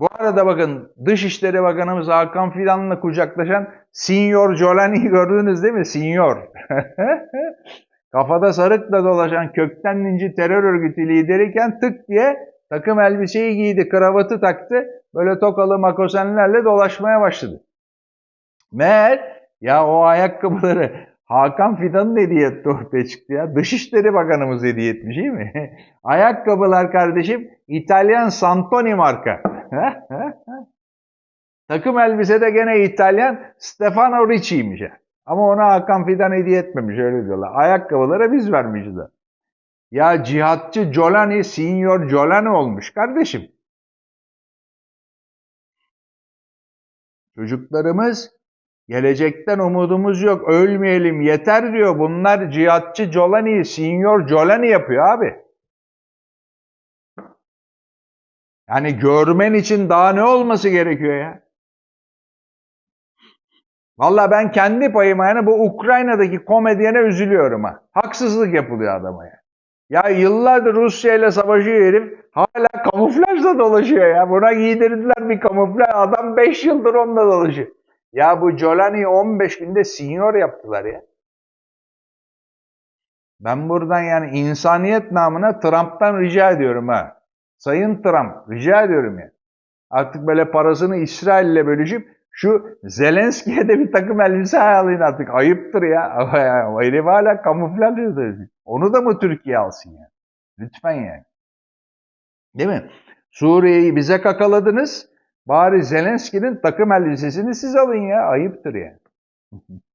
Bu arada bakın Dışişleri Bakanımız Hakan Fidan'la kucaklaşan Sinyor Jolani'yi gördünüz değil mi? Sinyor. Kafada sarıkla dolaşan kökten ninci terör örgütü lideriyken tık diye takım elbiseyi giydi, kravatı taktı. Böyle tokalı makosenlerle dolaşmaya başladı. Meğer ya o ayakkabıları Hakan Fidan'ın hediye etti ortaya çıktı ya. Dışişleri Bakanımız hediye etmiş değil mi? Ayakkabılar kardeşim İtalyan Santoni marka. Takım elbise de gene İtalyan Stefano Ricci'ymiş. Ama ona Hakan Fidan hediye etmemiş öyle diyorlar. Ayakkabılara biz vermişiz de. Ya cihatçı Jolani, Signor Jolani olmuş kardeşim. Çocuklarımız gelecekten umudumuz yok, ölmeyelim yeter diyor. Bunlar cihatçı Jolani, Signor Jolani yapıyor abi. Yani görmen için daha ne olması gerekiyor ya? Valla ben kendi payıma yani bu Ukrayna'daki komedyene üzülüyorum ha. Haksızlık yapılıyor adama ya. Ya yıllardır Rusya ile savaşıyor herif. Hala kamuflajla dolaşıyor ya. Buna giydirdiler bir kamuflaj. Adam 5 yıldır onunla dolaşıyor. Ya bu Jolani'yi 15 günde senior yaptılar ya. Ben buradan yani insaniyet namına Trump'tan rica ediyorum ha. Sayın Trump rica ediyorum ya. Artık böyle parasını İsrail ile bölüşüp şu Zelenski'ye de bir takım elbise ayarlayın artık. Ayıptır ya. Herif hala kamuflaj. Onu da mı Türkiye alsın ya? Lütfen yani. Değil mi? Suriye'yi bize kakaladınız. Bari Zelenski'nin takım elbisesini siz alın ya. Ayıptır ya.